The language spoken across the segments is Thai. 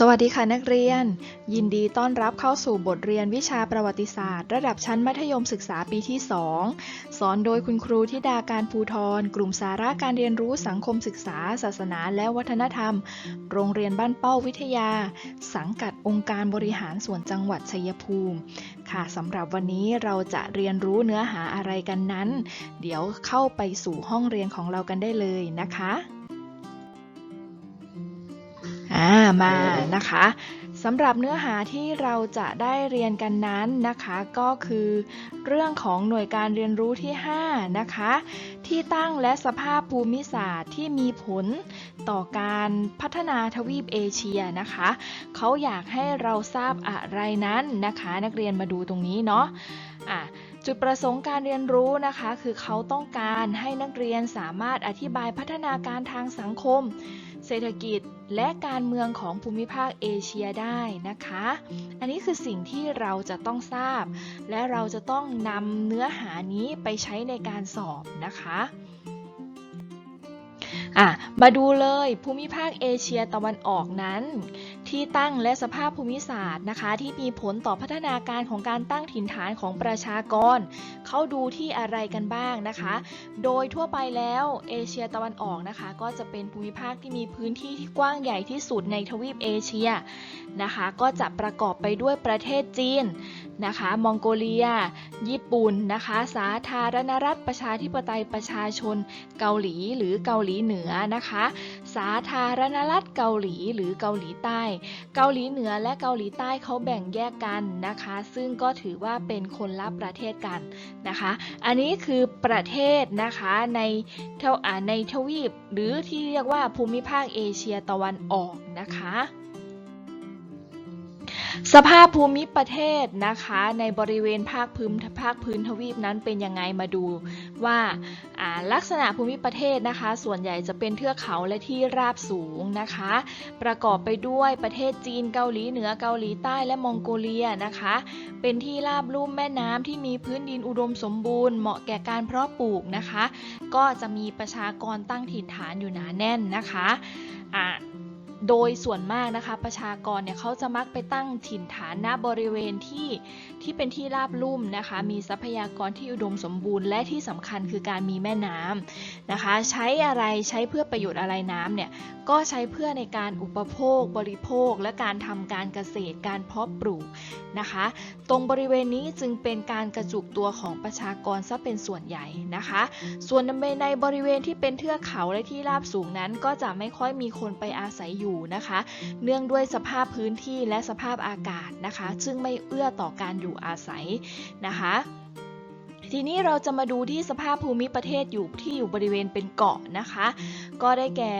สวัสดีค่ะนักเรียน ยินดีต้อนรับเข้าสู่บทเรียนวิชาประวัติศาสตร์ ระดับชั้นมัธยมศึกษาปีที่ 2 สอนโดยคุณครูธิดาการภูทรกลุ่มสาระการเรียนรู้สังคมศึกษา ศาสนาและวัฒนธรรม โรงเรียนบ้านเป้าวิทยา สังกัดองค์การบริหารส่วนจังหวัดชัยภูมิ ค่ะสำหรับวันนี้เราจะเรียนรู้เนื้อหาอะไรกันนั้น เดี๋ยวเข้าไปสู่ห้องเรียนของเรากันได้เลยนะคะ อ่ามานะคะสำหรับเนื้อหาที่เราจะได้เรียนกันนั้นนะคะ ก็คือเรื่องของหน่วยการเรียนรู้ที่ 5 นะคะ ที่ตั้งและสภาพภูมิศาสตร์ที่มีผลต่อการพัฒนาทวีปเอเชียนะคะเขาอยากให้เราทราบอะไรนั้นนะคะ นักเรียนมาดูตรงนี้เนาะอะจุดประสงค์การเรียนรู้นะคะ คือเขาต้องการให้นักเรียนสามารถอธิบายพัฒนาการทางสังคม เศรษฐกิจและการเมืองของภูมิภาคเอเชียได้นะคะ อันนี้คือสิ่งที่เราจะต้องทราบ และเราจะต้องนำเนื้อหานี้ไปใช้ในการสอบนะคะอะมาดูเลยภูมิภาคเอเชียตะวันออกนั้น ที่ตั้งและสภาพภูมิศาสตร์นะคะ ที่มีผลต่อพัฒนาการของการตั้งถิ่นฐานของประชากร เขาดูที่อะไรกันบ้างนะคะ โดยทั่วไปแล้วเอเชียตะวันออกนะคะ ก็จะเป็นภูมิภาคที่มีพื้นที่ที่กว้างใหญ่ที่สุดในทวีปเอเชียนะคะ ก็จะประกอบไปด้วยประเทศจีน นะคะ มองโกเลีย ญี่ปุ่นนะคะ สาธารณรัฐประชาธิปไตยประชาชน เกาหลีหรือเกาหลีเหนือนะคะ สาธารณรัฐเกาหลีหรือเกาหลีใต้ เกาหลีเหนือและเกาหลีใต้เขาแบ่งแยกกันนะคะ ซึ่งก็ถือว่าเป็นคนละประเทศกันนะคะ อันนี้คือประเทศนะคะในเทวอ่าในทวีป หรือที่เรียกว่าภูมิภาคเอเชียตะวันออกนะคะ สภาพภูมิประเทศนะคะในบริเวณภาคพื้นภาคพื้นทวีปนั้นเป็นยังไงมาดูว่าลักษณะภูมิประเทศนะคะ ส่วนใหญ่จะเป็นเทือกเขาและที่ราบสูงนะคะ ประกอบไปด้วยประเทศจีนเกาหลีเหนือเกาหลีใต้และมองโกเลียนะคะ เป็นที่ราบลุ่มแม่น้ำที่มีพื้นดินอุดมสมบูรณ์เหมาะแก่การเพาะปลูกนะคะ ก็จะมีประชากรตั้งถิ่นฐานอยู่หนาแน่นนะคะอ่า โดยส่วนมากนะคะประชากรเนี่ยเขาจะมักไปตั้งถิ่นฐานณบริเวณที่ที่เป็นที่ราบลุ่มนะคะ มีทรัพยากรที่อุดมสมบูรณ์ และที่สำคัญคือการมีแม่น้ำนะคะ ใช้อะไรใช้เพื่อประโยชน์อะไรน้ำเนี่ยก็ใช้เพื่อในการอุปโภค บริโภค และการทำการเกษตรการเพาะปลูกนะคะ ตรงบริเวณนี้จึงเป็นการกระจุกตัวของประชากรซะเป็นส่วนใหญ่นะคะ ส่วนในบริเวณที่เป็นเทือกเขาและที่ราบสูงนั้น ก็จะไม่ค่อยมีคนไปอาศัยอยู่นะคะ เนื่องด้วยสภาพพื้นที่และสภาพอากาศนะคะ ซึ่งไม่เอื้อต่อการอยู่อาศัยนะคะทีนี้เราจะมาดูที่สภาพภูมิประเทศอยู่ที่อยู่บริเวณเป็นเกาะนะคะ ก็ได้แก่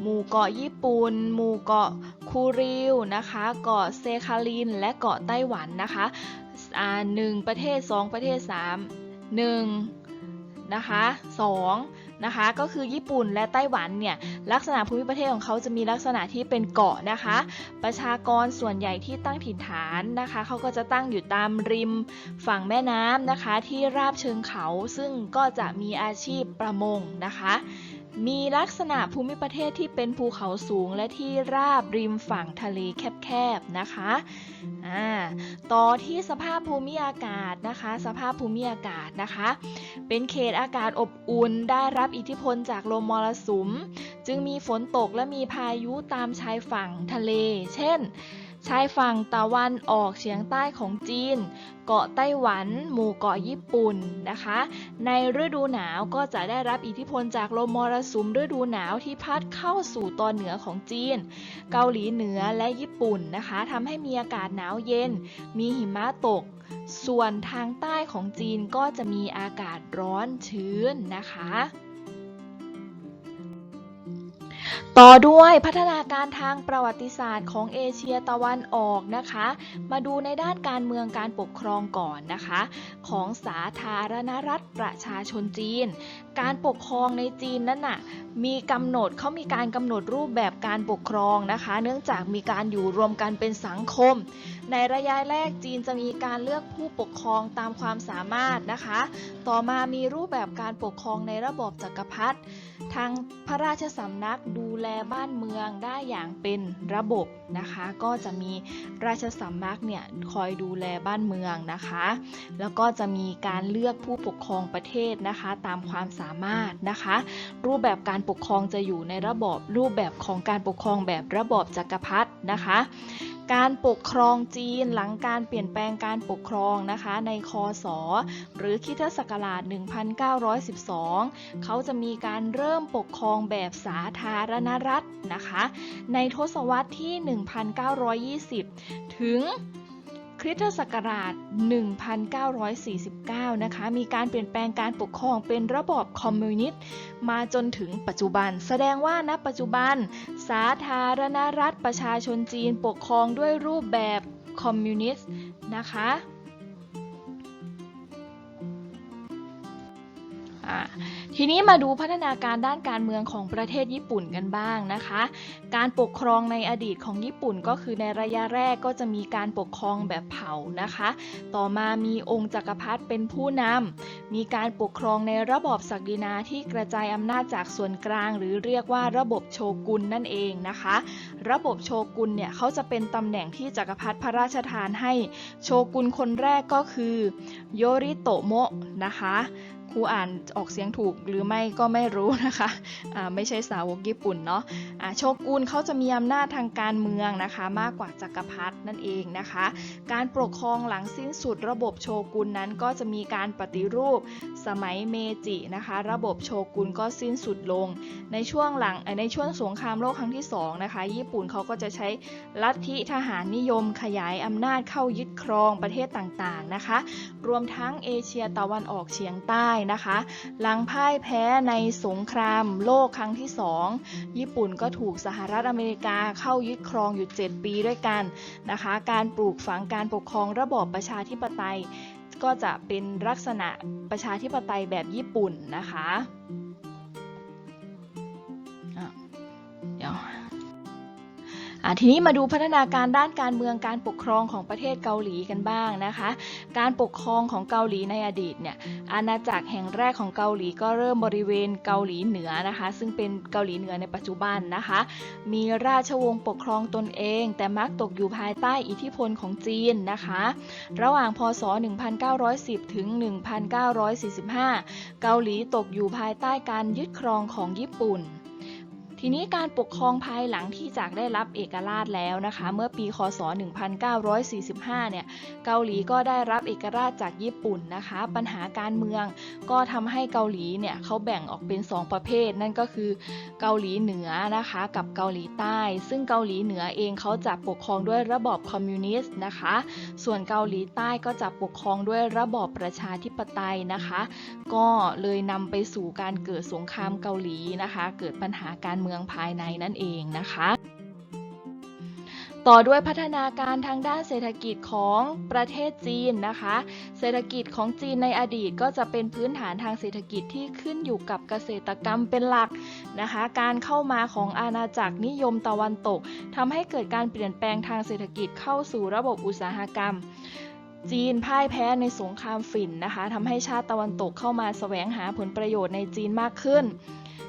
หมู่เกาะญี่ปุ่น หมู่เกาะคูริวนะคะ เกาะเซคาลิน และเกาะไต้หวันนะคะอ่าหนึ่งประเทศสองประเทศสามหนึ่งนะคะสอง นะคะ ก็คือญี่ปุ่นและไต้หวันเนี่ยลักษณะภูมิประเทศของเขาจะมีลักษณะที่เป็นเกาะนะคะ ประชากรส่วนใหญ่ที่ตั้งถิ่นฐานนะคะเขาก็จะตั้งอยู่ตามริมฝั่งแม่น้ำนะคะ ที่ราบเชิงเขาซึ่งก็จะมีอาชีพประมงนะคะ มีลักษณะภูมิประเทศที่เป็นภูเขาสูงและที่ราบริมฝั่งทะเลแคบๆนะคะอ่าต่อที่สภาพภูมิอากาศนะคะ สภาพภูมิอากาศนะคะ เป็นเขตอากาศอบอุ่นได้รับอิทธิพลจากลมมรสุม จึงมีฝนตกและมีพายุตามชายฝั่งทะเล เช่น ชายฝั่งตะวันออกเฉียงใต้ของจีน เกาะไต้หวัน หมู่เกาะญี่ปุ่นนะคะ ในฤดูหนาวก็จะได้รับอิทธิพลจากลมมรสุมฤดูหนาวที่พัดเข้าสู่ตอนเหนือของจีน เกาหลีเหนือและญี่ปุ่นนะคะทำให้มีอากาศหนาวเย็น มีหิมะตก ส่วนทางใต้ของจีนก็จะมีอากาศร้อนชื้นนะคะ ต่อด้วยพัฒนาการทางประวัติศาสตร์ของเอเชียตะวันออกนะคะ มาดูในด้านการเมืองการปกครองก่อนนะคะ ของสาธารณรัฐประชาชนจีน การปกครองในจีนนั้นน่ะมีกำหนดเขามีการกำหนดรูปแบบการปกครองนะคะ เนื่องจากมีการอยู่รวมกันเป็นสังคม ในระยะแรกจีนจะมีการเลือกผู้ปกครองตามความสามารถนะคะ ต่อมามีรูปแบบการปกครองในระบอบจักรพรรดิ ทางพระราชสำนักดูแลบ้านเมืองได้อย่างเป็นระบบนะคะ ก็จะมีราชสำนักเนี่ยคอยดูแลบ้านเมืองนะคะ แล้วก็จะมีการเลือกผู้ปกครองประเทศนะคะ ตามความสามารถนะคะ รูปแบบการปกครองจะอยู่ในระบอบรูปแบบของการปกครองแบบระบอบจักรพรรดินะคะ การปกครองจีนหลังการเปลี่ยนแปลงการปกครองนะคะในคศหรือคิทศักราช 1912 เขาจะมีการเริ่มปกครองแบบสาธารณรัฐนะคะ ในทศวรรษที่ 1920 ถึง คริสตศักราช 1949 นะคะ มีการเปลี่ยนแปลงการปกครองเป็นระบอบคอมมิวนิสต์มาจนถึงปัจจุบัน แสดงว่าณปัจจุบัน สาธารณรัฐประชาชนจีนปกครองด้วยรูปแบบคอมมิวนิสต์นะคะอ่า ทีนี้มาดูพัฒนาการด้านการเมืองของประเทศญี่ปุ่นกันบ้างนะคะ การปกครองในอดีตของญี่ปุ่นก็คือในระยะแรกก็จะมีการปกครองแบบเผ่านะคะ ต่อมามีองค์จักรพรรดิเป็นผู้นำมีการปกครองในระบอบศักดินาที่กระจายอำนาจจากส่วนกลาง หรือเรียกว่าระบบโชกุนนั่นเองนะคะ ระบบโชกุนเนี่ยเขาจะเป็นตำแหน่งที่จักรพรรดิพระราชทานให้โชกุนคนแรกก็คือโยริโตโมะนะคะ ครูอ่านออกเสียงถูกหรือไม่ก็ไม่รู้นะคะะไม่ใช่สาวกญี่ปุ่นเนาะะโชกุนเขาจะมีอำนาจทางการเมืองนะคะ มากกว่าจักรพรรดินั่นเองนะคะ การปกครองหลังสิ้นสุดระบบโชกุนนั้นก็จะมีการปฏิรูปสมัยเมจินะคะ ระบบโชกุนก็สิ้นสุดลง ในช่วงหลังในช่วงสงครามโลกครั้งที่สองนะคะญี่ปุ่นเขาก็จะใช้ลัทธิทหารนิยมขยายอำนาจเข้ายึดครองประเทศต่างๆนะคะ รวมทั้งเอเชียตะวันออกเฉียงใต้นะคะ หลังพ่ายแพ้ในสงครามโลกครั้งที่สองญี่ปุ่นก็ถูกสหรัฐอเมริกาเข้ายึดครองอยู่ 7 ปีด้วยกันนะคะ การปลูกฝังการปกครองระบอบประชาธิปไตย ก็จะเป็นลักษณะประชาธิปไตยแบบญี่ปุ่นนะคะ ทีนี้มาดูพัฒนาการด้านการเมืองการปกครองของประเทศเกาหลีกันบ้างนะคะ การปกครองของเกาหลีในอดีตเนี่ยอาณาจักรแห่งแรกของเกาหลีก็เริ่มบริเวณเกาหลีเหนือนะคะ ซึ่งเป็นเกาหลีเหนือในปัจจุบันนะคะ มีราชวงศ์ปกครองตนเอง แต่มักตกอยู่ภายใต้อิทธิพลของจีนนะคะ ระหว่างพศ 1910 ถึง 1945 เกาหลีตกอยู่ภายใต้การยึดครองของญี่ปุ่น ทีนี้การปกครองภายหลังที่จากได้รับเอกราชแล้วนะคะ เมื่อปีคศ 1945 เนี่ย เกาหลีก็ได้รับเอกราชจากญี่ปุ่นนะคะ ปัญหาการเมืองก็ทำให้เกาหลีเนี่ยเขาแบ่งออกเป็น 2 ประเภท นั่นก็คือเกาหลีเหนือนะคะกับเกาหลีใต้ ซึ่งเกาหลีเหนือเองเขาจะปกครองด้วยระบอบคอมมิวนิสต์นะคะ ส่วนเกาหลีใต้ก็จะปกครองด้วยระบอบประชาธิปไตยนะคะ ก็เลยนำไปสู่การเกิดสงครามเกาหลีนะคะ เกิดปัญหาการเมืองภายในนั่นเองนะคะ ต่อด้วยพัฒนาการทางด้านเศรษฐกิจของประเทศจีนนะคะ เศรษฐกิจของจีนในอดีตก็จะเป็นพื้นฐานทางเศรษฐกิจที่ขึ้นอยู่กับเกษตรกรรมเป็นหลักนะคะ การเข้ามาของอาณาจักรนิยมตะวันตกทำให้เกิดการเปลี่ยนแปลงทางเศรษฐกิจเข้าสู่ระบบอุตสาหกรรมจีนพ่ายแพ้ในสงครามฝิ่นนะคะทำให้ชาติตะวันตกเข้ามาแสวงหาผลประโยชน์ในจีนมากขึ้น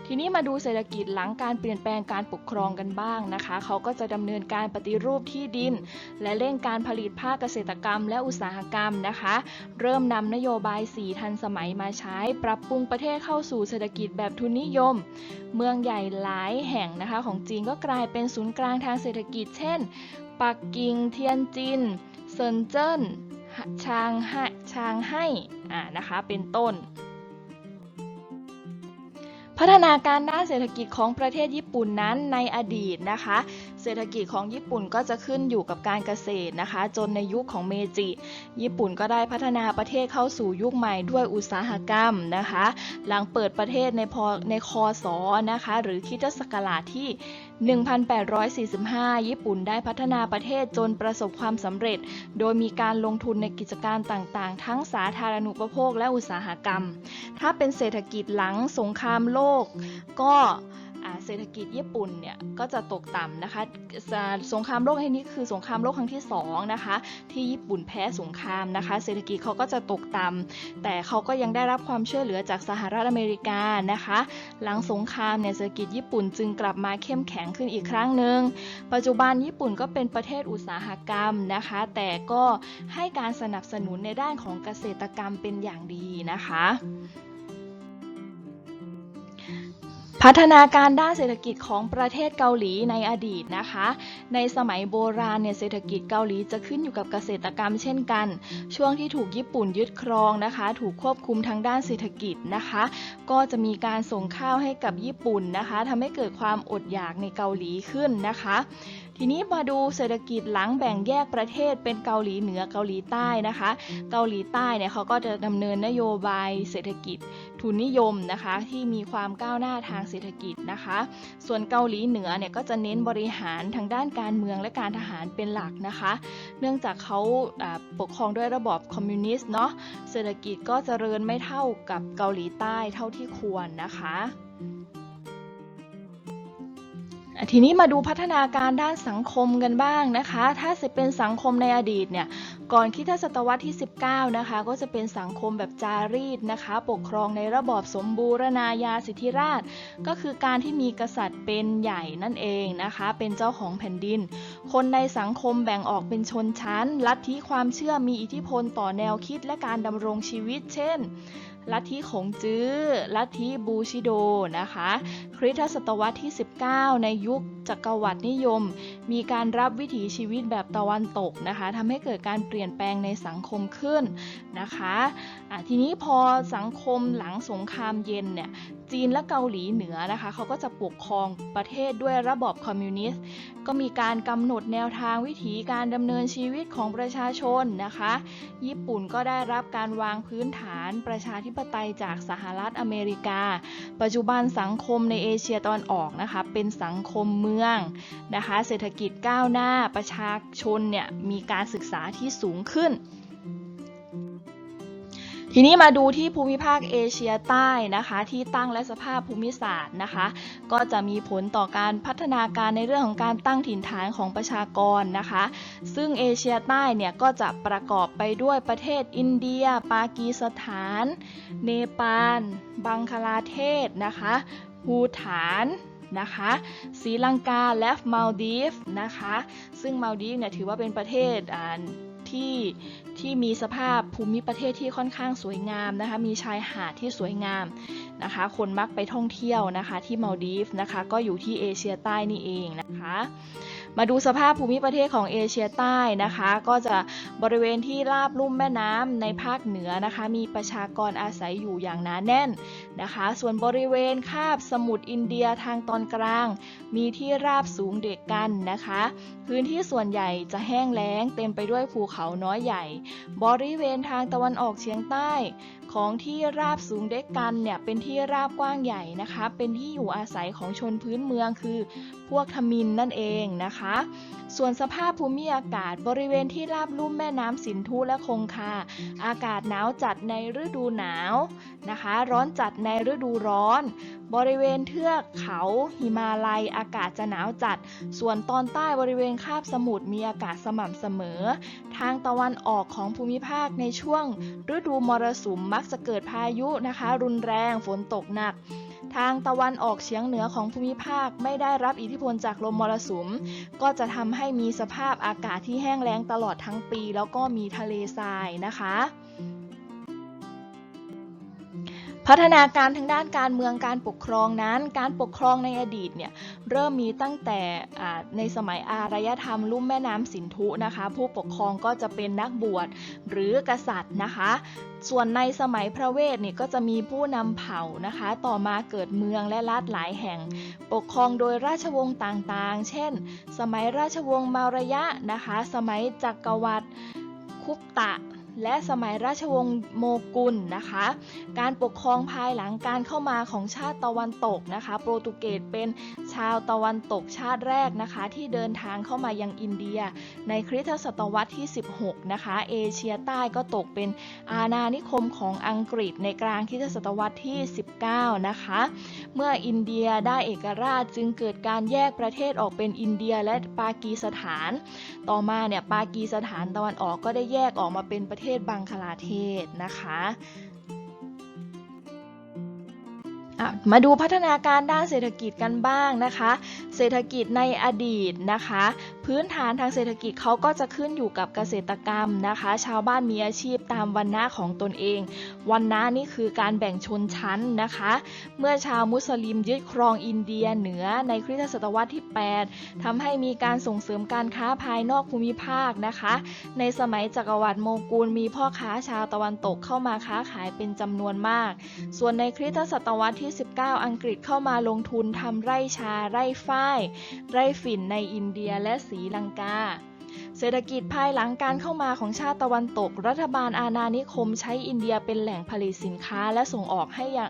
ทีนี้มาดูเศรษฐกิจหลังการเปลี่ยนแปลงการปกครองกันบ้างนะคะ เขาก็จะดำเนินการปฏิรูปที่ดิน และเร่งการผลิตภาคเกษตรกรรมและอุตสาหกรรมนะคะ เริ่มนำนโยบายสีทันสมัยมาใช้ ปรับปรุงประเทศเข้าสู่เศรษฐกิจแบบทุนนิยม เมืองใหญ่หลายแห่งนะคะ ของจีนก็กลายเป็นศูนย์กลางทางเศรษฐกิจ เช่น ปักกิ่ง เทียนจิน เซินเจิ้นชางไห่ชางให้อ่านะคะ เป็นต้น พัฒนาการด้านเศรษฐกิจของประเทศญี่ปุ่นนั้นในอดีตนะคะ เศรษฐกิจของญี่ปุ่นก็จะขึ้นอยู่กับการเกษตรนะคะ จนในยุคของเมจิ ญี่ปุ่นก็ได้พัฒนาประเทศเข้าสู่ยุคใหม่ด้วยอุตสาหกรรมนะคะ หลังเปิดประเทศในพในคศนะคะ หรือคริสตศักราชที่ 1845 ญี่ปุ่นได้พัฒนาประเทศจนประสบความสำเร็จ โดยมีการลงทุนในกิจการต่างๆ ทั้งสาธารณูปโภคและอุตสาหกรรม ถ้าเป็นเศรษฐกิจหลังสงครามโลกก็ เศรษฐกิจญี่ปุ่นเนี่ยก็จะตกต่ำนะคะสสงครามโลกครั้งนี้คือสงครามโลกครั้งที่สองนะคะที่ญี่ปุ่นแพ้สงครามนะคะ เศรษฐกิจเขาก็จะตกต่ำแต่เขาก็ยังได้รับความช่วยเหลือจากสหรัฐอเมริกานะคะ หลังสงครามเนี่ยเศรษฐกิจญี่ปุ่นจึงกลับมาเข้มแข็งขึ้นอีกครั้งหนึ่งปัจจุบันญี่ปุ่นก็เป็นประเทศอุตสาหกรรมนะคะ แต่ก็ให้การสนับสนุนในด้านของเกษตรกรรมเป็นอย่างดีนะคะ พัฒนาการด้านเศรษฐกิจของประเทศเกาหลีในอดีตนะคะ ในสมัยโบราณเนี่ยเศรษฐกิจเกาหลีจะขึ้นอยู่กับเกษตรกรรมเช่นกัน ช่วงที่ถูกญี่ปุ่นยึดครองนะคะ ถูกควบคุมทางด้านเศรษฐกิจนะคะ ก็จะมีการส่งข้าวให้กับญี่ปุ่นนะคะทำให้เกิดความอดอยากในเกาหลีขึ้นนะคะ ทีนี้มาดูเศรษฐกิจหลังแบ่งแยกประเทศเป็นเกาหลีเหนือเกาหลีใต้นะคะ เกาหลีใต้เนี่ยเขาก็จะดำเนินนโยบายเศรษฐกิจทุนนิยมนะคะที่มีความก้าวหน้าทางเศรษฐกิจนะคะ ส่วนเกาหลีเหนือเนี่ยก็จะเน้นบริหารทางด้านการเมืองและการทหารเป็นหลักนะคะ เนื่องจากเขาปกครองด้วยระบอบคอมมิวนิสต์เนาะเศรษฐกิจก็เจริญไม่เท่ากับเกาหลีใต้เท่าที่ควรนะคะ ทีนี้มาดูพัฒนาการด้านสังคมกันบ้างนะคะ ถ้าจะเป็นสังคมในอดีตเนี่ย ก่อนคิดศตวรรษที่ 19 นะคะ ก็จะเป็นสังคมแบบจารีตนะคะ ปกครองในระบอบสมบูรณาญาสิทธิราช ก็คือการที่มีกษัตริย์เป็นใหญ่นั่นเองนะคะ เป็นเจ้าของแผ่นดิน คนในสังคมแบ่งออกเป็นชนชั้น ลัทธิความเชื่อมีอิทธิพลต่อแนวคิดและการดำรงชีวิต เช่น ลัทธิขงจื้อ ลัทธิบูชิโดนะคะ คริสตศตวรรษที่ 19 ในยุคจักรวรรดินิยมมีการรับวิถีชีวิตแบบตะวันตกนะคะทำให้เกิดการเปลี่ยนแปลงในสังคมขึ้นนะคะะทีนี้พอสังคมหลังสงครามเย็นเนี่ยจีนและเกาหลีเหนือนะคะเขาก็จะปกครองประเทศด้วยระบอบคอมมิวนิสต์ ก็มีการกำหนดแนวทางวิถีการดำเนินชีวิตของประชาชนนะคะ ญี่ปุ่นก็ได้รับการวางพื้นฐานประชาธิปไตยจากสหรัฐอเมริกา ปัจจุบันสังคมในเอเชียตะวันออกนะคะเป็นสังคมเมืองนะคะ เศรษฐกิจก้าวหน้าประชาชนเนี่ยมีการศึกษาที่สูงขึ้น ทีนี้มาดูที่ภูมิภาคเอเชียใต้นะคะที่ตั้งและสภาพภูมิศาสตร์นะคะ ก็จะมีผลต่อการพัฒนาการในเรื่องของการตั้งถิ่นฐานของประชากรนะคะ ซึ่งเอเชียใต้เนี่ยก็จะประกอบไปด้วยประเทศอินเดีย ปากีสถาน เนปาล บังคลาเทศนะคะภูฐาน นะคะศรีลังกาและมาลดีฟนะคะ ซึ่งมาลดีฟเนี่ยถือว่าเป็นประเทศอ่าที่ที่มีสภาพภูมิประเทศที่ค่อนข้างสวยงามนะคะ มีชายหาดที่สวยงามนะคะ คนมักไปท่องเที่ยวนะคะ ที่มาลดีฟนะคะ ก็อยู่ที่เอเชียใต้นี่เองนะคะ มาดูสภาพภูมิประเทศของเอเชียใต้นะคะ ก็จะบริเวณที่ราบลุ่มแม่น้ำในภาคเหนือนะคะ มีประชากรอาศัยอยู่อย่างหนาแน่นนะคะ ส่วนบริเวณคาบสมุทรอินเดียทางตอนกลาง มีที่ราบสูงเด็กกันนะคะ พื้นที่ส่วนใหญ่จะแห้งแล้งเต็มไปด้วยภูเขาน้อยใหญ่ บริเวณทางตะวันออกเฉียงใต้ของที่ราบสูงเด็กกันเนี่ยเป็นที่ราบกว้างใหญ่นะคะ เป็นที่อยู่อาศัยของชนพื้นเมืองคือ พวกทมินนั่นเองนะคะ ส่วนสภาพภูมิอากาศบริเวณที่ราบลุ่มแม่น้ำสินธุและคงคา อากาศหนาวจัดในฤดูหนาวนะคะ ร้อนจัดในฤดูร้อน บริเวณเทือกเขาหิมาลัย อากาศจะหนาวจัด ส่วนตอนใต้บริเวณคาบสมุทรมีอากาศสม่ำเสมอ ทางตะวันออกของภูมิภาคในช่วงฤดูมรสุมมักจะเกิดพายุนะคะ รุนแรงฝนตกหนัก ทางตะวันออกเฉียงเหนือของภูมิภาคไม่ได้รับอิทธิพลจากลมมรสุม ก็จะทำให้มีสภาพอากาศที่แห้งแล้งตลอดทั้งปี แล้วก็มีทะเลทรายนะคะ พัฒนาการทางด้านการเมืองการปกครองนั้น การปกครองในอดีตเนี่ยเริ่มมีตั้งแต่ในสมัยอารยธรรมลุ่มแม่น้ำสินธุนะคะ ผู้ปกครองก็จะเป็นนักบวชหรือกษัตริย์นะคะ ส่วนในสมัยพระเวทเนี่ยก็จะมีผู้นำเผ่านะคะ ต่อมาเกิดเมืองและรัฐหลายแห่ง ปกครองโดยราชวงศ์ต่างๆ เช่น สมัยราชวงศ์มารยะนะคะ สมัยจักรวรรดิคุปตะ และสมัยราชวงศ์โมกุลนะคะ การปกครองภายหลังการเข้ามาของชาติตะวันตกนะคะ โปรตุเกสเป็นชาวตะวันตกชาติแรกนะคะ ที่เดินทางเข้ามายังอินเดีย ในคริสตศตวรรษที่ 16 นะคะ เอเชียใต้ก็ตกเป็นอาณานิคมของอังกฤษในกลางคริสตศตวรรษที่ 19 นะคะ เมื่ออินเดียได้เอกราชจึงเกิดการแยกประเทศออกเป็นอินเดียและปากีสถาน ต่อมาเนี่ยปากีสถานตะวันออกก็ได้แยกออกมาเป็นประเทศประเทศบังคลาเทศนะคะ มาดูพัฒนาการด้านเศรษฐกิจกันบ้างนะคะ เศรษฐกิจในอดีตนะคะ พื้นฐานทางเศรษฐกิจเขาก็จะขึ้นอยู่กับเกษตรกรรมนะคะ ชาวบ้านมีอาชีพตามวันณะของตนเอง วันณะนี่คือการแบ่งชนชั้นนะคะ เมื่อชาวมุสลิมยึดครองอินเดียเหนือในคริสตศตวรรษที่ 8ทำให้มีการส่งเสริมการค้าภายนอกภูมิภาคนะคะ ในสมัยจักรวรรดิโมกูล มีพ่อค้าชาวตะวันตกเข้ามาค้าขายเป็นจำนวนมาก ส่วนในคริสตศตวรรษที่19 อังกฤษเข้ามาลงทุนทำไร่ชา ไร่ฝ้าย ไร่ฝิ่นในอินเดียและศรีลังกา เศรษฐกิจภายหลังการเข้ามาของชาติตะวันตก รัฐบาลอาณานิคมใช้อินเดียเป็นแหล่งผลิตสินค้าและส่งออกให้ยัง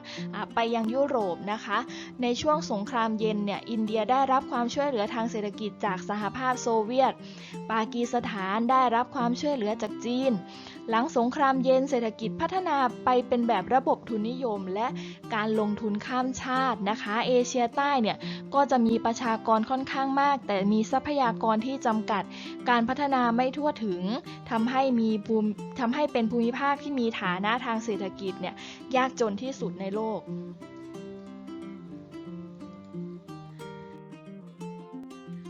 ไปยังยุโรปนะคะ ในช่วงสงครามเย็นเนี่ยอินเดียได้รับความช่วยเหลือทางเศรษฐกิจจากสหภาพโซเวียต ปากีสถานได้รับความช่วยเหลือจากจีน หลังสงครามเย็นเศรษฐกิจพัฒนาไปเป็นแบบระบบทุนนิยม และการลงทุนข้ามชาตินะคะ เอเชียใต้เนี่ยก็จะมีประชากรค่อนข้างมาก แต่มีทรัพยากรที่จำกัด การพัฒนาไม่ทั่วถึงทำให้มีภูมิทำให้เป็นภูมิภาคที่มีฐานะทางเศรษฐกิจเนี่ยยากจนที่สุดในโลก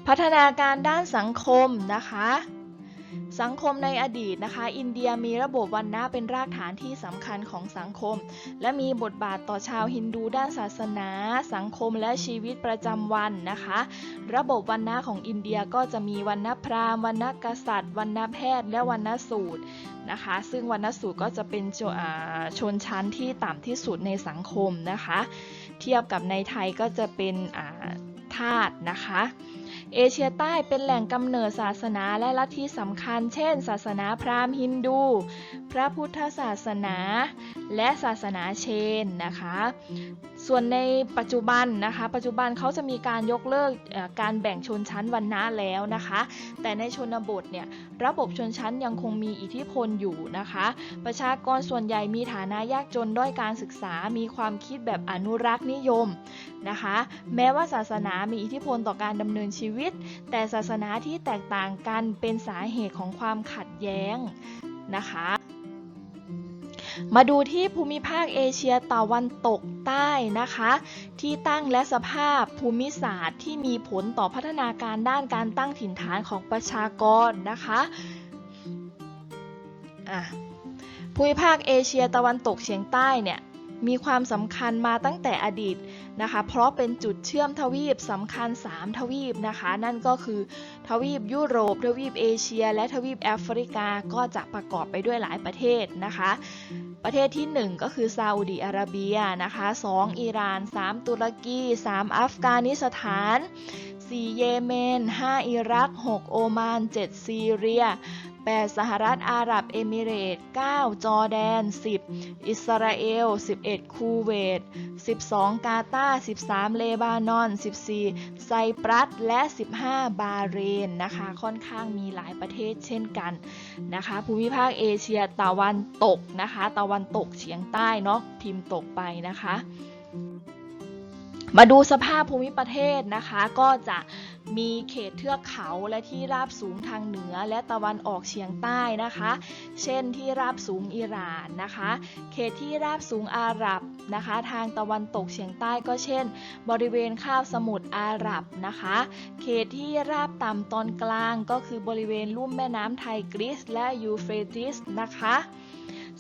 พัฒนาการด้านสังคมนะคะ สังคมในอดีตนะคะ อินเดียมีระบบวันนะเป็นรากฐานที่สำคัญของสังคม และมีบทบาทต่อชาวฮินดูด้านศาสนา สังคมและชีวิตประจำวันนะคะ ระบบวันนะของอินเดียก็จะมีวันนะพราหมณ์วันนะกษัตริย์วันนะแพทย์ และวันนะสูตรนะคะ ซึ่งวันนะสูตรก็จะเป็นชชนชั้นที่ต่ำที่สุดในสังคมนะคะ เทียบกับในไทยก็จะเป็นอ่าทาสนะคะ เอเชียใต้เป็นแหล่งกำเนิดศาสนาและลัทธิสำคัญ เช่น ศาสนาพราหมณ์ฮินดู พระพุทธศาสนา และศาสนาเชนนะคะ ส่วนในปัจจุบันนะคะ ปัจจุบันเขาจะมีการยกเลิกการแบ่งชนชั้นวรรณะแล้วนะคะ แต่ในชนบทเนี่ยระบบชนชั้นยังคงมีอิทธิพลอยู่นะคะ ประชากรส่วนใหญ่มีฐานะยากจนด้อยการศึกษา มีความคิดแบบอนุรักษ์นิยมนะคะ แม้ว่าศาสนามีอิทธิพลต่อการดำเนินชีวิต แต่ศาสนาที่แตกต่างกันเป็นสาเหตุของความขัดแย้งนะคะ มาดูที่ภูมิภาคเอเชียตะวันตกใต้นะคะ ที่ตั้งและสภาพภูมิศาสตร์ที่มีผลต่อพัฒนาการด้านการตั้งถิ่นฐานของประชากรนะคะะภูมิภาคเอเชียตะวันตกเฉียงใต้เนี่ยมีความสำคัญมาตั้งแต่อดีต นะคะ เพราะเป็นจุดเชื่อมทวีปสำคัญ 3 ทวีปนะคะ นั่นก็คือทวีปยุโรป ทวีปเอเชีย และทวีปแอฟริกาก็จะประกอบไปด้วยหลายประเทศนะคะ ประเทศที่ 1 ก็คือซาอุดีอาระเบียนะคะ2อิหร่าน 3 ตุรกี 3 อัฟกานิสถาน 4 เยเมน 5 อิรัก 6 โอมาน 7 ซีเรีย 8 สหรัฐอาหรับเอมิเรตส์9จอร์แดน 10 อิสราเอล 11 คูเวต 12 กาตาร์13 เลบานอน 14 ไซปรัส และ 15 บาเรนนะคะ ค่อนข้างมีหลายประเทศเช่นกันนะคะ ภูมิภาคเอเชียตะวันตกนะคะ ตะวันตกเฉียงใต้เนาะพิมพ์ตกไปนะคะ มาดูสภาพภูมิประเทศนะคะก็จะมีเขตเทือกเขาและที่ราบสูงทางเหนือและตะวันออกเฉียงใต้นะคะ เช่นที่ราบสูงอิหร่านนะคะ เขตที่ราบสูงอาหรับนะคะ ทางตะวันตกเฉียงใต้ก็เช่น บริเวณคาบสมุทรอาหรับนะคะ เขตที่ราบต่ำตอนกลางก็คือบริเวณลุ่มแม่น้ำไทกริสและยูเฟรติสนะคะ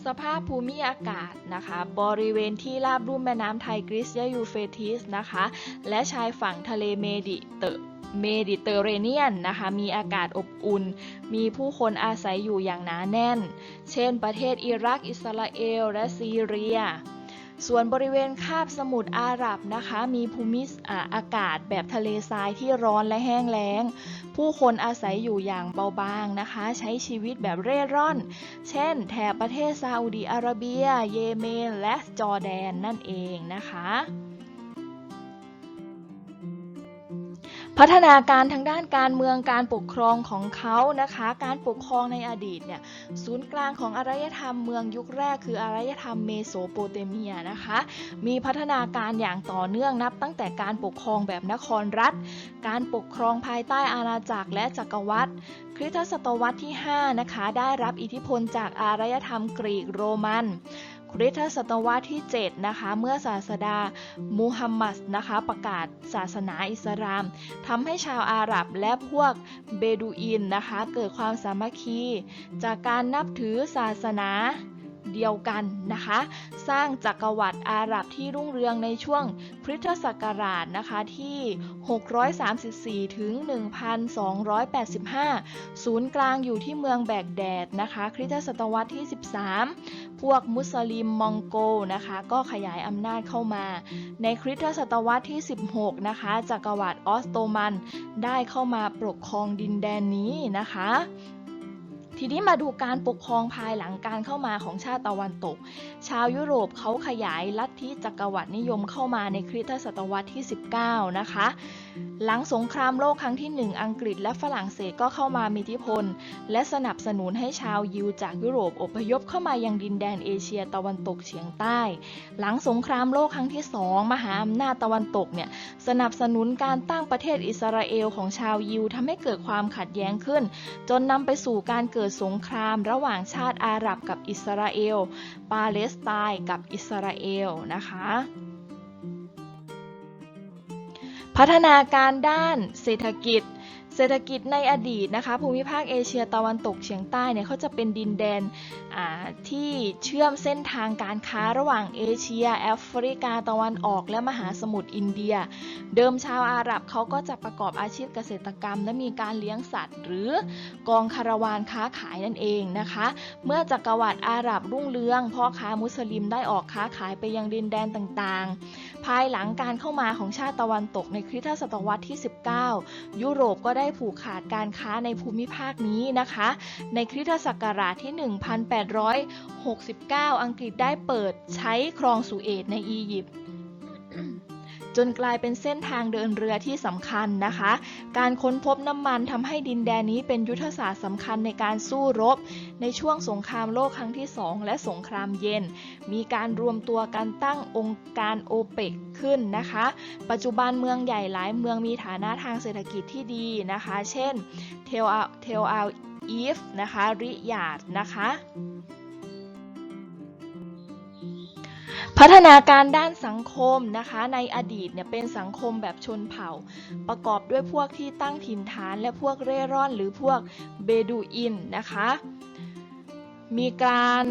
สภาพภูมิอากาศนะคะ บริเวณที่ราบลุ่มแม่น้ำไทกริสและยูเฟติสนะคะ และชายฝั่งทะเลเมดิเตอร์เมดิเตอร์เรเนียนนะคะมีอากาศอบอุ่น มีผู้คนอาศัยอยู่อย่างหนาแน่น เช่น ประเทศอิรัก อิสราเอล และซีเรีย ส่วนบริเวณคาบสมุทรอาหรับนะคะ มีภูมิออากาศแบบทะเลทรายที่ร้อนและแห้งแล้ง ผู้คนอาศัยอยู่อย่างเบาบางนะคะ ใช้ชีวิตแบบเร่ร่อน เช่น แถบประเทศซาอุดีอาระเบีย เยเมน และจอร์แดนนั่นเองนะคะ พัฒนาการทางด้านการเมืองการปกครองของเขานะคะ การปกครองในอดีตเนี่ยศูนย์กลางของอารยธรรมเมืองยุคแรกคืออารยธรรมเมโสโปเตเมียนะคะ มีพัฒนาการอย่างต่อเนื่องนับ ตั้งแต่การปกครองแบบนครรัฐ การปกครองภายใต้อาณาจักรและจักรวรรดิคริสตศตวรรษที่ 5 นะคะ ได้รับอิทธิพลจากอารยธรรมกรีกโรมัน คริสตศตวรรษที่ 7 นะคะ เมื่อศาสดามูฮัมหมัดนะคะ ประกาศศาสนาอิสลามทำให้ชาวอาหรับและพวกเบดูอินนะคะ เกิดความสามัคคี จากการนับถือศาสนาเดียวกันนะคะ สร้างจักรวรรดิอาหรับที่รุ่งเรืองในช่วงคริสตศักราชนะคะที่ 634 ถึง 1285 ศูนย์กลางอยู่ที่เมืองแบกแดดนะคะ คริสตศตวรรษที่ 13 พวกมุสลิมมองโกนะคะ ก็ขยายอำนาจเข้ามา ในคริสตศตวรรษที่ 16 นะคะจักรวรรดิออสโตมันได้เข้ามาปกครองดินแดนนี้นะคะ ทีนี้มาดูการปกครองภายหลังการเข้ามาของชาติตะวันตก ชาวยุโรปเขาขยายลัทธิจักรวรรดินิยมเข้ามาในคริสตศตวรรษที่ 19 นะคะ หลังสงครามโลกครั้งที่ 1 อังกฤษและฝรั่งเศสก็เข้ามามีอิทธิพล และสนับสนุนให้ชาวยิวจากยุโรปอพยพเข้ามายังดินแดนเอเชียตะวันตกเฉียงใต้ หลังสงครามโลกครั้งที่ 2 มหาอำนาจตะวันตกเนี่ยสนับสนุนการตั้งประเทศอิสราเอลของชาวยิวทำให้เกิดความขัดแย้งขึ้น จนนำไปสู่การเกิดสงครามระหว่างชาติอาหรับกับอิสราเอล ปาเลสไตน์กับอิสราเอลนะคะพัฒนาการด้านเศรษฐกิจ เศรษฐกิจในอดีตนะคะภูมิภาคเอเชียตะวันตกเฉียงใต้เนี่ยเขาจะเป็นดินแดนที่เชื่อมเส้นทางการค้าระหว่างเอเชีย แอฟริกาตะวันออกและมหาสมุทรอินเดีย เดิมชาวอาหรับเขาก็จะประกอบอาชีพเกษตรกรรม และมีการเลี้ยงสัตว์ หรือกองคาราวานค้าขายนั่นเองนะคะ เมื่อจักรวรรดิอาหรับรุ่งเรืองพ่อค้ามุสลิมได้ออกค้าขายไปยังดินแดนต่างๆ ภายหลังการเข้ามาของชาติตะวันตกในคริสตศตวรรษที่ 19 ยุโรปก็ได้ผูกขาดการค้าในภูมิภาคนี้นะคะ ในคริสตศักราชที่ 1869 อังกฤษได้เปิดใช้คลองสุเอตในอียิปต์ จนกลายเป็นเส้นทางเดินเรือที่สำคัญนะคะ การค้นพบน้ำมันทำให้ดินแดนนี้เป็นยุทธศาสตร์สำคัญในการสู้รบ ในช่วงสงครามโลกครั้งที่ 2 และสงครามเย็น มีการรวมตัวกันตั้งองค์การโอเปกขึ้นนะคะ ปัจจุบันเมืองใหญ่หลายเมืองมีฐานะทางเศรษฐกิจที่ดีนะคะ เช่นเทลอาเทลอาอีฟนะคะ ริยาดนะคะ พัฒนาการด้านสังคมนะคะ ในอดีตเนี่ยเป็นสังคมแบบชนเผ่า ประกอบด้วยพวกที่ตั้งถิ่นฐานและพวกเร่ร่อน หรือพวกเบดูอินนะคะ มีการ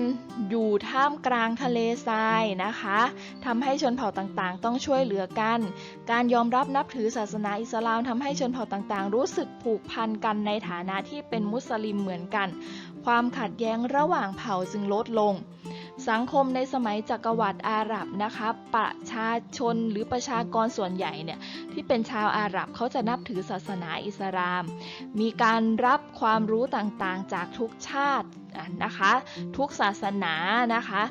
อยู่ท่ามกลางทะเลทรายนะคะทำให้ชนเผ่าต่างๆ ต้องช่วยเหลือกัน การยอมรับนับถือศาสนาอิสลามทำให้ชนเผ่าต่างๆ รู้สึกผูกพันกันในฐานะที่เป็นมุสลิมเหมือนกัน ความขัดแย้งระหว่างเผ่าจึงลดลง สังคมในสมัยจักรวรรดิอาหรับนะคะประชาชนหรือประชากรส่วนใหญ่เนี่ยที่เป็นชาวอาหรับเขาจะนับถือศาสนาอิสลาม มีการรับความรู้ต่างๆ จากทุกชาติ นะคะ ทุกศาสนานะคะ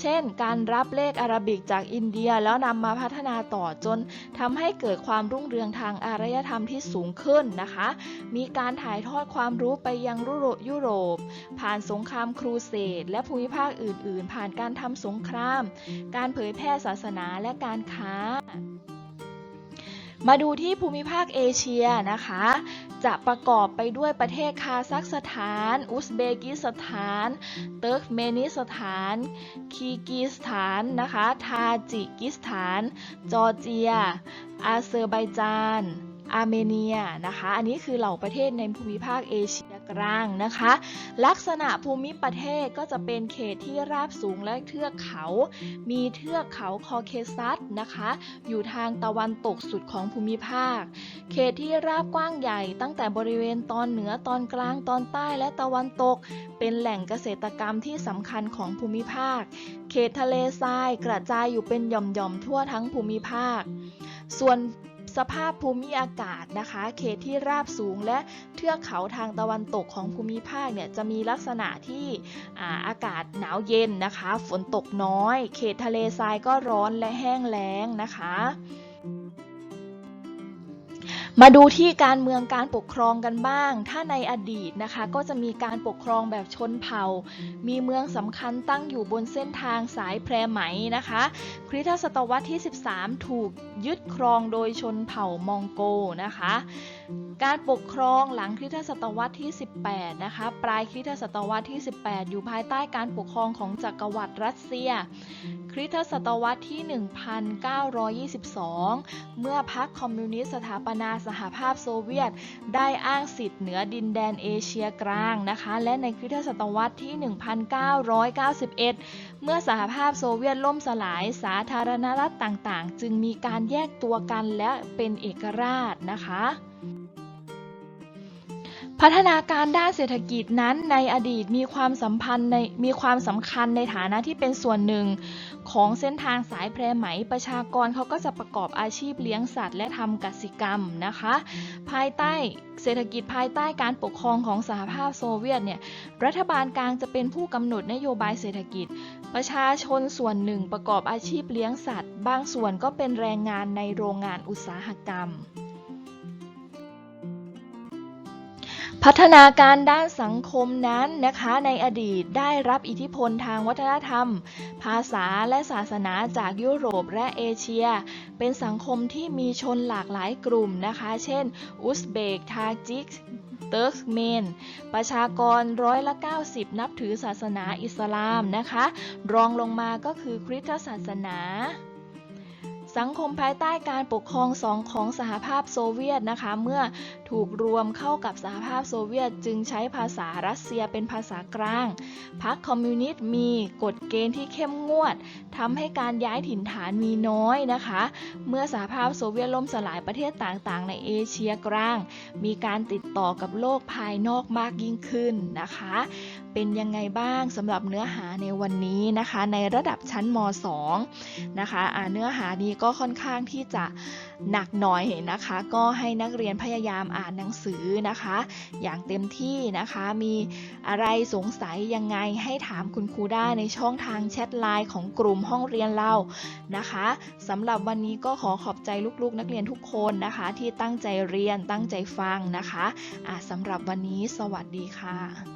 เช่น การรับเลขอารบิกจากอินเดียแล้วนำมาพัฒนาต่อจนทำให้เกิดความรุ่งเรืองทางอารยธรรมที่สูงขึ้นนะคะ มีการถ่ายทอดความรู้ไปยังยุโรป ผ่านสงครามครูเสดและภูมิภาคอื่น ๆ ผ่านการทำสงคราม การเผยแพร่ศาสนาและการค้ามาดูที่ภูมิภาคเอเชียนะคะ จะประกอบไปด้วยประเทศคาซัคสถาน อุซเบกิสถาน เติร์กเมนิสถาน คีกีสถานนะคะ ทาจิกิสถาน จอร์เจีย อาเซอร์ไบจานอาร์เมเนียนะคะ อันนี้คือเหล่าประเทศในภูมิภาคเอเชีย กลางนะคะ ลักษณะภูมิประเทศก็จะเป็นเขตที่ราบสูงและเทือกเขา มีเทือกเขาคอเคซัสนะคะ อยู่ทางตะวันตกสุดของภูมิภาค เขตที่ราบกว้างใหญ่ ตั้งแต่บริเวณตอนเหนือตอนกลางตอนใต้และตะวันตก เป็นแหล่งเกษตรกรรมที่สำคัญของภูมิภาค เขตทะเลทรายกระจายอยู่เป็นหย่อมๆทั่วทั้งภูมิภาค ส่วน สภาพภูมิอากาศนะคะ เขตที่ราบสูงและเทือกเขาทางตะวันตกของภูมิภาคเนี่ยจะมีลักษณะที่อาอากาศหนาวเย็นนะคะ ฝนตกน้อย เขตทะเลทรายก็ร้อนและแห้งแล้งนะคะ มาดูที่การเมืองการปกครองกันบ้าง ถ้าในอดีตนะคะ ก็จะมีการปกครองแบบชนเผ่า มีเมืองสำคัญตั้งอยู่บนเส้นทางสายแพรไหมนะคะ คริสตศตวรรษที่ 13 ถูกยึดครองโดยชนเผ่ามองโกนะคะ การปกครองหลังคริสตศตวรรษที่ 18 นะคะ ปลายคริสตศตวรรษที่ 18 อยู่ภายใต้การปกครองของจักรวรรดิรัสเซีย คริสตศตวรรษที่ 1922 เมื่อพรรคคอมมิวนิสต์สถาปนาสหภาพโซเวียต ได้อ้างสิทธิ์เหนือดินแดนเอเชียกลางนะคะ และในคริสตศตวรรษที่ 1991 เมื่อสหภาพโซเวียตล่มสลายสาธารณรัฐต่างๆ จึงมีการแยกตัวกันและเป็นเอกราชนะคะ พัฒนาการด้านเศรษฐกิจนั้นในอดีตมีความสัมพันธ์ในมีความสำคัญในฐานะที่เป็นส่วนหนึ่ง ของเส้นทางสายแพรไหมประชากรเขาก็จะประกอบอาชีพเลี้ยงสัตว์ และทำกสิกรรมนะคะ ภายใต้เศรษฐกิจภายใต้การปกครองของสหภาพโซเวียตเนี่ยรัฐบาลกลางจะเป็นผู้กำหนดนโยบายเศรษฐกิจ ประชาชนส่วนหนึ่งประกอบอาชีพเลี้ยงสัตว์ บางส่วนก็เป็นแรงงานในโรงงานอุตสาหกรรม พัฒนาการด้านสังคมนั้นนะคะในอดีตได้รับอิทธิพลทางวัฒนธรรม ภาษาและศาสนาจากยุโรปและเอเชีย เป็นสังคมที่มีชนหลากหลายกลุ่มนะคะ เช่น อุซเบก ทาจิกเติร์กเมน ประชากรร้อยละ 90 นับถือศาสนาอิสลามนะคะ รองลงมาก็คือคริสตศาสนา สังคมภายใต้การปกครองสองของสหภาพโซเวียตนะคะ เมื่อถูกรวมเข้ากับสหภาพโซเวียตจึงใช้ภาษารัสเซียเป็นภาษากลาง พรรคคอมมิวนิสต์มีกฎเกณฑ์ที่เข้มงวดทำให้การย้ายถิ่นฐานมีน้อยนะคะ เมื่อสหภาพโซเวียตล่มสลายประเทศต่างๆ ในเอเชียกลาง มีการติดต่อกับโลกภายนอกมากยิ่งขึ้นนะคะ เป็นยังไงบ้างสำหรับเนื้อหาในวันนี้นะคะ ในระดับชั้นม .2 นะคะอ่าเนื้อหานี้ก็ค่อนข้างที่จะหนักหน่อยนะคะ ก็ให้นักเรียนพยายามอ่านหนังสือนะคะ อย่างเต็มที่นะคะมีอะไรสงสัยยังไงให้ถามคุณครูได้ในช่องทางแชทไลน์ของกลุ่มห้องเรียนเรานะคะสำหรับวันนี้ก็ขอขอบใจลูกๆ นักเรียนทุกคนนะคะ ที่ตั้งใจเรียนตั้งใจฟังนะคะะสำหรับวันนี้สวัสดีค่ะ